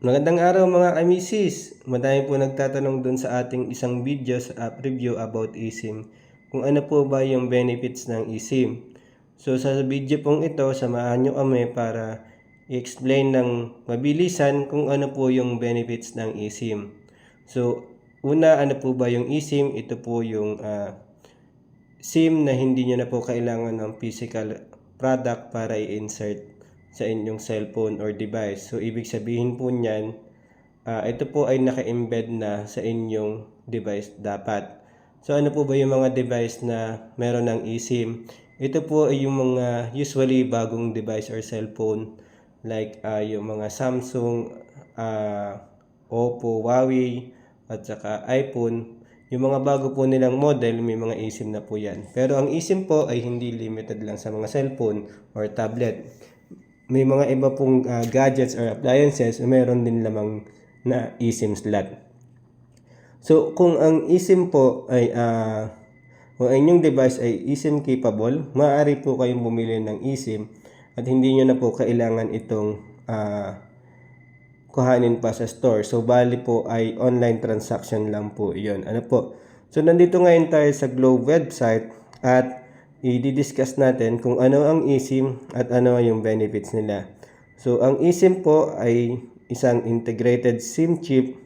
Magandang araw mga kamisis. Madami po nagtatanong dun sa ating isang video sa app review about eSIM. Kung ano po ba yung benefits ng eSIM. So sa video pong ito, samahan nyo kami para i-explain ng mabilisan kung ano po yung benefits ng eSIM. So una, ano po ba yung eSIM? Ito po yung ah, SIM na hindi nyo na po kailangan ng physical product para i-insert sa inyong cellphone or device. So, ibig sabihin po niyan, ah, ito po ay naka-embed na sa inyong device dapat. So, ano po ba yung mga device na meron ng eSIM? Ito po ay yung mga usually bagong device or cellphone like ah, yung mga Samsung, ah, Oppo, Huawei, at saka iPhone. Yung mga bago po nilang model, may mga eSIM na po yan. Pero ang eSIM po ay hindi limited lang sa mga cellphone or tablet. May mga iba pong ah, gadgets or appliances na meron din lamang na eSIM slot. So, kung ang eSIM po ay ah, kung ang inyong device ay eSIM capable, maaari po kayong bumili ng eSIM at hindi nyo na po kailangan itong ah, kuhanin pa sa store. So, bali po ay online transaction lang po yon Ano po? So, nandito ngayon tayo sa Globe website at i-discuss natin kung ano ang eSIM at ano yung benefits nila. So, ang eSIM po ay isang integrated SIM chip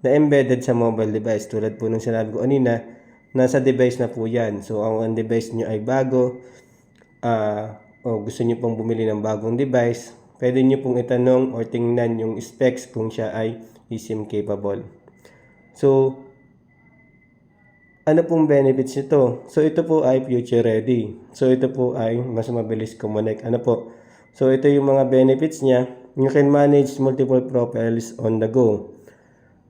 na embedded sa mobile device. Tulad po ng sinabi ko kanina, nasa device na po yan. So, ang, device nyo ay bago, ah, o gusto nyo pong bumili ng bagong device, pwede nyo pong itanong or tingnan yung specs kung siya ay eSIM capable. So, ano pong benefits nito? So, ito po ay future ready. So, ito po ay mas mabilis connect. Ano po? So, ito yung mga benefits niya. You can manage multiple profiles on the go.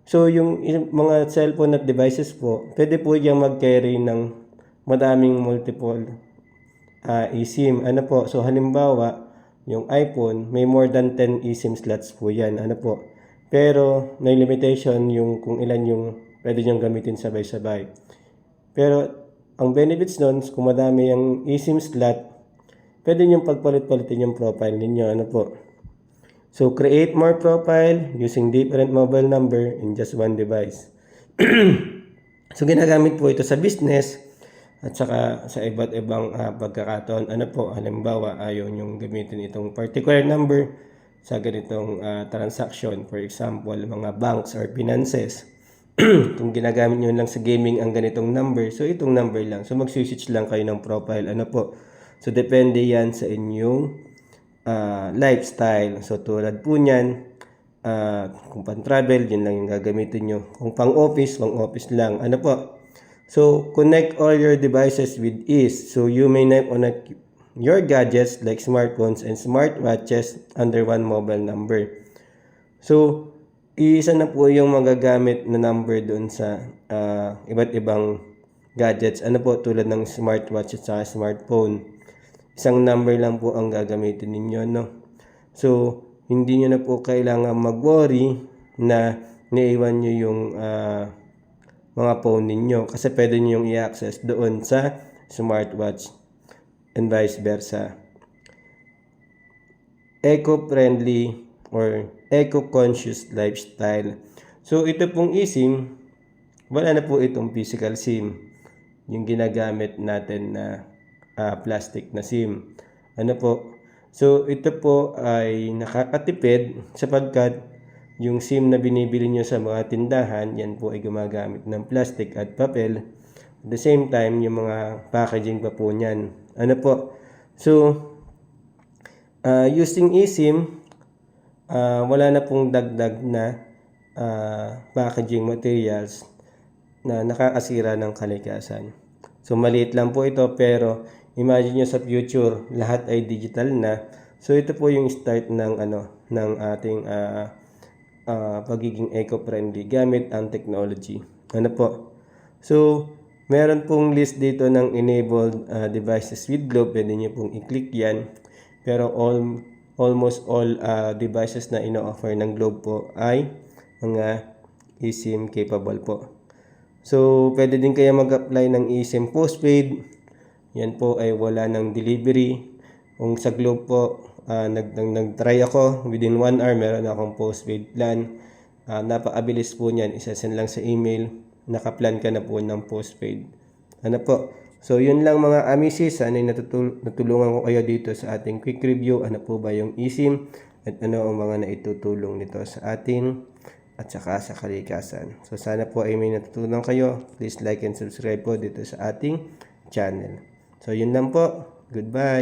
So, yung, yung mga cellphone at devices po, pwede po yung mag-carry ng madaming multiple ah, eSIM. Ano po? So, halimbawa, yung iPhone, may more than 10 eSIM slots po yan. Ano po? Pero, may limitation yung kung ilan yung pwede niyong gamitin sabay-sabay. Pero, ang benefits nun, kung madami yung eSIM slot, pwede niyong pagpalit-palitin yung profile ninyo. Ano po? So, create more profile using different mobile number in just one device. so, ginagamit po ito sa business at saka sa iba't ibang ah, pagkakataon. Ano po, halimbawa, ayaw niyong gamitin itong particular number sa ganitong ah, transaction. For example, mga banks or finances. Kung ginagamit niyo lang sa gaming ang ganitong number, so itong number lang. So, mag-switch lang kayo ng profile. Ano po? So, depende yan sa inyong ah, lifestyle. So tulad po niyan, ah, kung pang-travel, yun lang yung gagamitin nyo. Kung pang-office, pang-office lang. Ano po? So, connect all your devices with ease. So, you may now connect your gadgets like smartphones and smartwatches under one mobile number. So, isa na po yung magagamit na number doon sa ah, iba't ibang gadgets. Ano po, tulad ng smartwatch at saka smartphone isang number lang po ang gagamitin ninyo, no? So, hindi nyo na po kailangan mag-worry na naiwan nyo yung ah, mga phone ninyo kasi pwede nyo yung i-access doon sa smartwatch and vice versa. Eco-friendly or eco-conscious lifestyle. So, ito pong eSIM, wala na po itong physical SIM. Yung ginagamit natin na ah, plastic na SIM. Ano po? So, ito po ay nakakatipid sapagkat yung SIM na binibili nyo sa mga tindahan, yan po ay gumagamit ng plastic at papel. At the same time, yung mga packaging pa po niyan. Ano po? So, ah, using eSIM, ah, wala na pong dagdag na ah, packaging materials na nakakasira ng kalikasan. So maliit lang po ito pero imagine nyo sa future lahat ay digital na. So ito po yung start ng ano ng ating ah, ah, pagiging eco-friendly gamit ang technology. Ano po? So meron pong list dito ng enabled ah, devices with Globe. Pwede nyo pong i-click yan. Pero all almost all ah, devices na ino-offer ng Globe po ay mga eSIM capable po. So, pwede din kaya mag-apply ng eSIM postpaid. Yan po ay wala ng delivery. Kung sa Globe po, ah, nag, nag, nag-try ako. Within 1 hour, meron akong postpaid plan. Ah, napakabilis po niyan. Isa-send lang sa email. Nakaplan ka na po ng postpaid. Ano po? So, yun lang mga amisis. Sana natutul- natulungan ko kayo dito sa ating quick review. Ano po ba yung eSIM? At ano ang mga naitutulong nito sa atin at saka sa kalikasan. So, sana po ay may natutunan kayo. Please like and subscribe po dito sa ating channel. So, yun lang po. Goodbye.